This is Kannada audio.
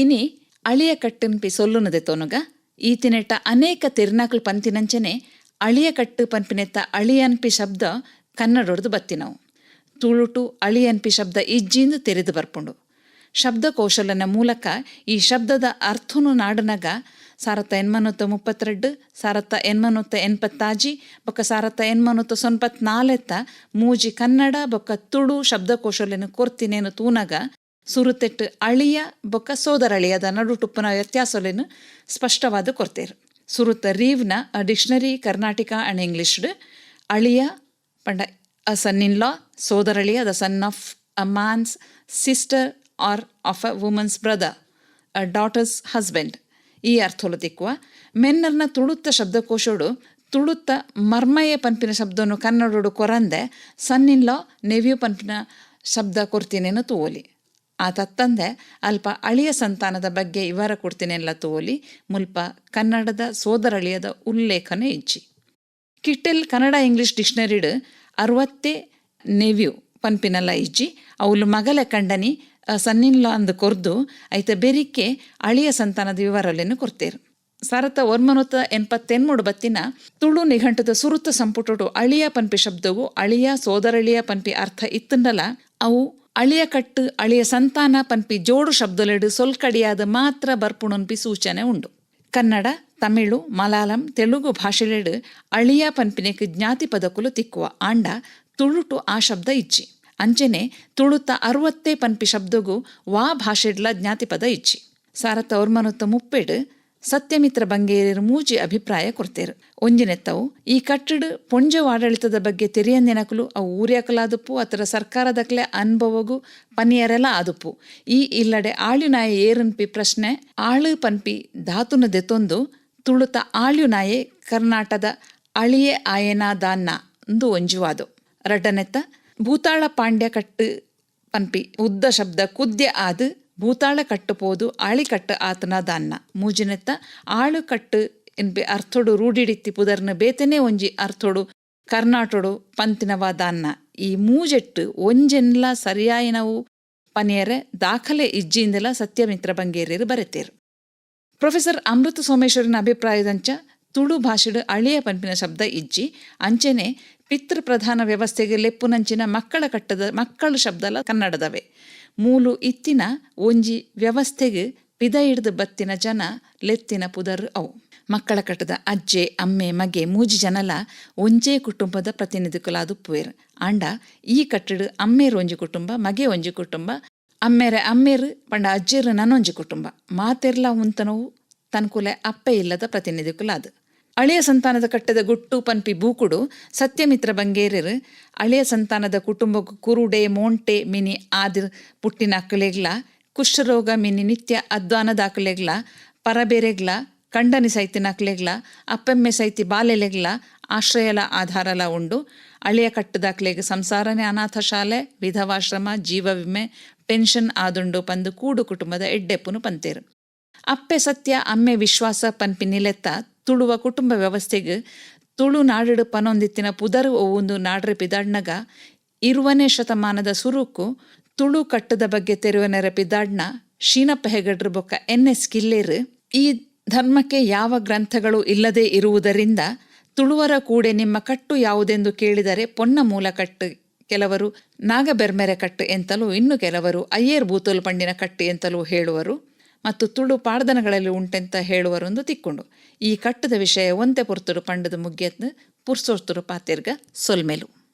ಇನಿ ಕಟ್ಟನ್ ಪಿ ಸೊಲ್ಲುನದೆ ತೋನುಗ, ಈತಿನೆಟ್ಟ ಅನೇಕ ತಿರ್ನಾಕುಲ್ ಪಂತಿನಂಚನೆ ಅಳಿಯ ಕಟ್ಟು ಪನ್ಪಿನೆತ್ತ ಅಳಿಯನ್ಪಿ ಶಬ್ದ ಕನ್ನಡೊಡ್ದು ಬತ್ತಿನವು. ತುಳುಟು ಅಳಿಯನ್ಪಿ ಶಬ್ದ ಇಜ್ಜಿಂದು ತೆರೆದು ಬರ್ಪುಂಡು. ಶಬ್ದಕೋಶಲನ ಮೂಲಕ ಈ ಶಬ್ದದ ಅರ್ಥನು ನಾಡನಗ ಸಾರತ ಎನ್ಮನೂತ ಮುಪ್ಪತ್ತೆರಡು ಸಾರತ ಎನ್ಮನೂತ ಎನ್ಪತ್ತಾಜಿ ಬೊಕ್ಕ ಸಾರತ ಎನ್ಮನೂತ ಸೊನ್ಪತ್ ನಾಲೆತ್ತ ಮೂಜಿ ಕನ್ನಡ, ಬೊಕ್ಕ ತುಳು ಶಬ್ದಕೋಶಲನ್ನು ಕೊರ್ತಿನೇನು ತೂನಗ ಸುರುತೆಟ್ಟು ಅಳಿಯ ಬೊಕ್ಕ ಸೋದರಳಿಯದ ನಡುಟುಪ್ಪನ ವ್ಯತ್ಯಾಸಲೇನು ಸ್ಪಷ್ಟವಾದ ಕೊರ್ತೇರು. ಸುರುತ ರೀವ್ನ ಅ ಡಿಕ್ಷನರಿ, ಕರ್ನಾಟಕ ಅಂಡ್ ಇಂಗ್ಲಿಷ್ಡ್. ಅಳಿಯ ಪಂಡ, a son in law ಸೋದರಳಿಯ the son of a man's sister or of a woman's brother a daughter's husband ಈ ಅರ್ಥೋಲು ತಿಕ್ಕುವ ಮೆನ್ನರ್ನ ತುಳುತ್ತ ಶಬ್ದಕೋಶೋಡು, ತುಳುತ್ತ ಮರ್ಮಯ ಪಂಪಿನ ಶಬ್ದವನ್ನು ಕನ್ನಡೋಡು ಕೊರಂದೆ ಸನ್ ಇನ್ ಲಾ ನೆವ್ಯೂ ಪಂಪಿನ ಶಬ್ದ ಕೊರ್ತೀನೇನು ತೂವಲಿ. ಆ ತಂದೆ, ಅಲ್ಪ ಅಳಿಯ ಸಂತಾನದ ಬಗ್ಗೆ ವಿವರ ಕೊಡ್ತೀನೆಲ್ಲ ತೋಲಿ ಮುಲ್ಪ ಕನ್ನಡದ ಸೋದರಳಿಯದ ಉಲ್ಲೇಖನ ಇಜ್ಜಿ ಕಿಟ್ಟೆಲ್ ಕನ್ನಡ ಇಂಗ್ಲಿಷ್ ಡಿಕ್ಷನರಿಡ್ ಅರವತ್ತೇ ನೆವ್ಯೂ ಪನ್ಪಿನಲ್ಲ ಇಜ್ಜಿ. ಅವಳು ಮಗಲ ಕಂಡನಿ ಸನ್ನಿಲ್ಲ ಅಂದು ಕೊರ್ದು ಐತ ಬೆರಿಕೆ ಅಳಿಯ ಸಂತಾನದ ವಿವರಲೆನ್ನು ಕೊರ್ತೇರು. ಸರತ ಒರ್ಮನುತ ಎಂಪತ್ತೆನ್ಮೂಡು ಬತ್ತಿನ ತುಳು ನಿಘಂಟದ ಸುರುತ ಸಂಪುಟುಟು ಅಳಿಯ ಪನ್ಪಿ ಶಬ್ದವು ಅಳಿಯ ಸೋದರಳಿಯ ಪನ್ಪಿ ಅರ್ಥ ಇತ್ತಂಡಲ ಅವು ಅಳಿಯ ಕಟ್ಟು, ಅಳಿಯ ಸಂತಾನ ಪನ್ಪಿ ಜೋಡು ಶಬ್ದಲೆಡು ಸೊಲ್ಕಡಿಯಾದ ಮಾತ್ರ ಬರ್ಪುಣನ್ಪಿ ಸೂಚನೆ ಉಂಡು. ಕನ್ನಡ, ತಮಿಳು, ಮಲಯಾಳಂ, ತೆಲುಗು ಭಾಷೆಲೆಡು ಅಳಿಯ ಪನ್ಪಿನೆಕ್ ಜ್ಞಾತಿ ಪದಕುಲು ತಿಕ್ಕುವ ಆಂಡ ತುಳುಟು ಆ ಶಬ್ದ ಇಚ್ಚಿ. ಅಂಚೆನೆ ತುಳುತ ಅರುವತ್ತೇ ಪನ್ಪಿ ಶಬ್ದಗೂ ವಾ ಭಾಷೆಡ್ಲ ಜ್ಞಾತಿ ಪದ ಇಚ್ಚಿ. ಸಾರತ ಒರ್ಮನುತ್ತ ಮುಪ್ಪೆಡು ಸತ್ಯಮಿತ್ರ ಬಂಗೇರಿಯರು ಮೂಜಿ ಅಭಿಪ್ರಾಯ ಕೊಡ್ತೇರು. ಒಂಜಿನೆತ್ತವು, ಈ ಕಟ್ಟಡ ಪೊಂಜವು ಆಡಳಿತದ ಬಗ್ಗೆ ನೆನಕಲು, ಅವು ಊರ್ಯಾಕಲಾದಪ್ಪು ಅತರ ಸರ್ಕಾರದಕ್ಲೆ ಅನುಭವಗೂ ಪನಿಯರೆಲ್ಲ ಆದುಪ್ಪು. ಈ ಇಲ್ಲಡೆ ಆಳ್ಯುನಾಯ ಏರನ್ಪಿ ಪ್ರಶ್ನೆ, ಆಳು ಪನ್ಪಿ ಧಾತುನ ದೆತೊಂದು ತುಳುತ ಆಳ್ಯುನಾಯೆ ಕರ್ನಾಟದ ಅಳಿಯೆ ಆಯನಾ ದಾನ್ನ ಎಂದು ಒಂಜುವಾದು. ರಡ್ಡನೆತ್ತ ಭೂತಾಳ ಪಾಂಡ್ಯ ಕಟ್ಟು ಪನ್ಪಿ ಉದ್ದ ಶಬ್ದ ಕುದ್ಯ ಆದು ಭೂತಾಳ ಕಟ್ಟುಪೋದು ಆಳಿಕಟ್ಟು ಆತನ ದಾನ್ನ. ಮೂಜಿನೆತ್ತ ಆಳು ಕಟ್ಟು ಎನ್ಬೆ ಅರ್ಥೊಡು ರೂಢಿಡಿತ್ತಿ ಪುದರ್ನ ಬೇತನೆ ಒಂಜಿ ಅರ್ಥೊಡು ಕರ್ನಾಟೊಡು ಪಂತಿನವ ದಾನ್ನ. ಈ ಮೂಜೆಟ್ಟು ಒಂಜೆನ್ಲ ಸರಿಯಾಯಿನವು ಪನಿಯರೆ ದಾಖಲೆ ಇಜ್ಜಿಯಿಂದಲ ಸತ್ಯಮಿತ್ರ ಬಂಗೇರಿಯರು ಬರೆತೇರು ಪ್ರೊಫೆಸರ್ ಅಮೃತ ಸೋಮೇಶ್ವರನ ಅಭಿಪ್ರಾಯದಂಚ ತುಳು ಭಾಷೆಡು ಅಳಿಯ ಪಂಪಿನ ಶಬ್ದ ಇಜ್ಜಿ. ಅಂಚೆನೆ ಪಿತೃಪ್ರಧಾನ ವ್ಯವಸ್ಥೆಗೆ ಲೆಪ್ಪುನಂಚಿನ ಮಕ್ಕಳ ಕಟ್ಟದ ಮಕ್ಕಳು ಶಬ್ದಲ ಕನ್ನಡದವೆ. ಮೂಲು ಇತ್ತಿನ ಒಂಜಿ ವ್ಯವಸ್ಥೆಗೆ ಪಿದ ಹಿಡಿದು ಬತ್ತಿನ ಜನ ಲೆತ್ತಿನ ಪುದರ್ ಅವು. ಮಕ್ಕಳ ಕಟ್ಟದ ಅಜ್ಜೆ, ಅಮ್ಮೆ, ಮಗೆ, ಮೂಜಿ ಜನಲ ಒಂಜೇ ಕುಟುಂಬದ ಪ್ರತಿನಿಧಿಕುಲಾದು ಪುವೇರ್ ಆಂಡ ಈ ಕಟ್ಟಡ ಅಮ್ಮೇರು ಒಂಜಿ ಕುಟುಂಬ, ಮಗೆ ಒಂಜಿ ಕುಟುಂಬ, ಅಮ್ಮೆರೆ ಅಮ್ಮೇರು, ಪಂಡ ಅಜ್ಜೇರು ನನ್ನೊಂಜಿ ಕುಟುಂಬ. ಮಾತೆರ್ಲ ಉಂತನವು ತನ್ಕುಲೆ ಅಪ್ಪೆ ಇಲ್ಲದ ಪ್ರತಿನಿಧಿಕುಲಾದು. ಅಳಿಯ ಸಂತಾನದ ಕಟ್ಟದ ಗುಟ್ಟು ಪನ್ಪಿ ಬೂಕುಡು, ಸತ್ಯಮಿತ್ರ ಬಂಗೇರರು, ಅಳಿಯ ಸಂತಾನದ ಕುಟುಂಬ ಕುರುಡೆ, ಮೋಂಟೆ, ಮಿನಿ ಆದಿರ್ ಪುಟ್ಟಿನ ಅಕ್ಕಲೆಗ್ಲ ಕುಷ್ಠರೋಗ, ಮಿನಿ ನಿತ್ಯ ಅದ್ವಾನ ಅಕ್ಕಲೆಗ್ಲ ಪರಬೇರೆಗ್ಲ, ಕಂಡನಿ ಸೈತಿನ ಅಕ್ಲೆಗ್ಲ, ಅಪ್ಪೆಮ್ಮೆ ಸೈತಿ ಬಾಲೆಲೆಗ್ಲ, ಆಶ್ರಯಲ ಆಧಾರಲ ಉಂಡು, ಅಳಿಯ ಕಟ್ಟದ ಅಕ್ಲೆಗ್ ಸಂಸಾರನೆ ಅನಾಥ ಶಾಲೆ, ವಿಧವಾಶ್ರಮ, ಜೀವ ವಿಮೆ, ಪೆನ್ಷನ್ ಆದುಂಡು ಪಂದು ಕೂಡು ಕುಟುಂಬದ ಎಡ್ಡೆಪ್ಪುನು ಪಂತೇರು. ಅಪ್ಪೆ ಸತ್ಯ, ಅಮ್ಮೆ ವಿಶ್ವಾಸ ಪನ್ಪಿ ನಿಲೆತ್ತ ತುಳುವ ಕುಟುಂಬ ವ್ಯವಸ್ಥೆಗೆ ತುಳು ನಾಡಿಡು ಪನೊಂದಿತ್ತಿನ ಪುದರು ಒಂದು ನಾಡ್ರೆ ಪಿದಾಡ್ನಗ ಇರುವನೇ ಶತಮಾನದ ಸುರುಕು ತುಳು ಕಟ್ಟದ ಬಗ್ಗೆ ತೆರುವನೆರ ಪಿದಾಡ್ನ ಶೀನಪ್ಪ ಹೆಗಡ್ರ ಬೊಕ್ಕ ಎನ್ ಎಸ್ ಕಿಲ್ಲೇರ್ ಈ ಧರ್ಮಕ್ಕೆ ಯಾವ ಗ್ರಂಥಗಳು ಇಲ್ಲದೆ ಇರುವುದರಿಂದ ತುಳುವರ ಕೂಡೆ ನಿಮ್ಮ ಕಟ್ಟು ಯಾವುದೆಂದು ಕೇಳಿದರೆ ಪೊನ್ನ ಮೂಲ ಕಟ್ಟು ಕೆಲವರು ನಾಗಬೆರ್ಮೆರೆ ಕಟ್ಟು ಎಂತಲೂ, ಇನ್ನು ಕೆಲವರು ಅಯ್ಯರ್ ಬೂತೋಲ್ ಪಂಡಿನ ಕಟ್ಟು ಎಂತಲೂ ಹೇಳುವರು. ಮತ್ತು ತುಳು ಪಾಡ್ದನಗಳಲ್ಲಿ ಉಂಟೆಂತ ಹೇಳುವರೊಂದು ತಿಕ್ಕೊಂಡು ಈ ಕಟ್ಟದ ವಿಷಯ ಒಂತೆ ಪುರ್ತುರು ಪಂಡದ ಮುಗ್ಯತ್ನ ಪುರ್ಸೋರ್ತುರು ಪಾತಿರ್ಗ ಸೊಲ್ಮೆಲು.